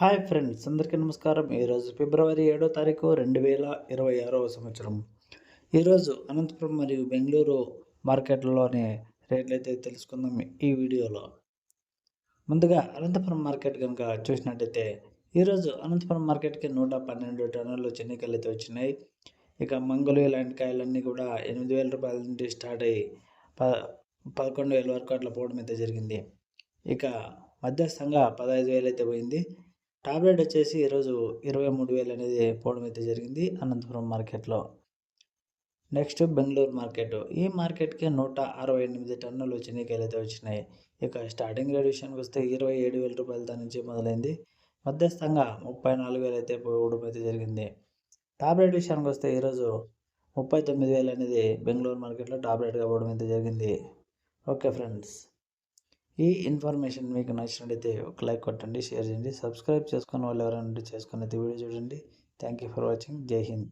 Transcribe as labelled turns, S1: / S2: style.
S1: Hi friends అందరికీ నమస్కారం. ఈరోజు ఫిబ్రవరి ఏడో తారీఖు రెండు వేల ఇరవై ఆరవ సంవత్సరం. ఈరోజు అనంతపురం మరియు బెంగళూరు మార్కెట్లలోని రేట్లు అయితే తెలుసుకుందాం ఈ వీడియోలో. ముందుగా అనంతపురం మార్కెట్ కనుక చూసినట్టయితే ఈరోజు అనంతపురం మార్కెట్కి నూట పన్నెండు టన్నులు చెన్నికాయలు అయితే వచ్చినాయి. ఇక మంగళూరు ఇలాంటి కాయలన్నీ కూడా ఎనిమిది వేల రూపాయల నుండి స్టార్ట్ అయ్యి ప పదకొండు వేల వరకు అట్లా పోవడం అయితే జరిగింది. ఇక మధ్యస్థంగా పదహైదు వేలు అయితే పోయింది. టాబ్లెట్ వచ్చేసి ఈరోజు ఇరవై మూడు వేలు అనేది పోవడం అయితే జరిగింది అనంతపురం మార్కెట్లో. Next Bengaluru market. ఈ మార్కెట్కి నూట అరవై ఎనిమిది టన్నులు చిన్నకాయలైతే అయితే వచ్చినాయి. ఇక స్టార్టింగ్ రేట్ విషయానికి వస్తే ఇరవై ఏడు వేల రూపాయలతో నుంచి మొదలైంది. మధ్యస్థంగా ముప్పై నాలుగు వేలు అయితే పోవడం అయితే జరిగింది. టాబ్లెట్ విషయానికి వస్తే ఈరోజు ముప్పై తొమ్మిది వేలు అనేది బెంగళూరు మార్కెట్లో టాబ్లెట్గా పోవడం అయితే జరిగింది. Okay friends. ఈ ఇన్ఫర్మేషన్ మీకు నచ్చినట్టయితే ఒక లైక్ కొట్టండి షేర్ చేయండి సబ్స్క్రైబ్ చేసుకున్న వాళ్ళు ఎవరైనా ఉంటే చేసుకుని అయితే వీడియో చూడండి. థ్యాంక్ యూ ఫర్ వాచింగ్ జై హింద్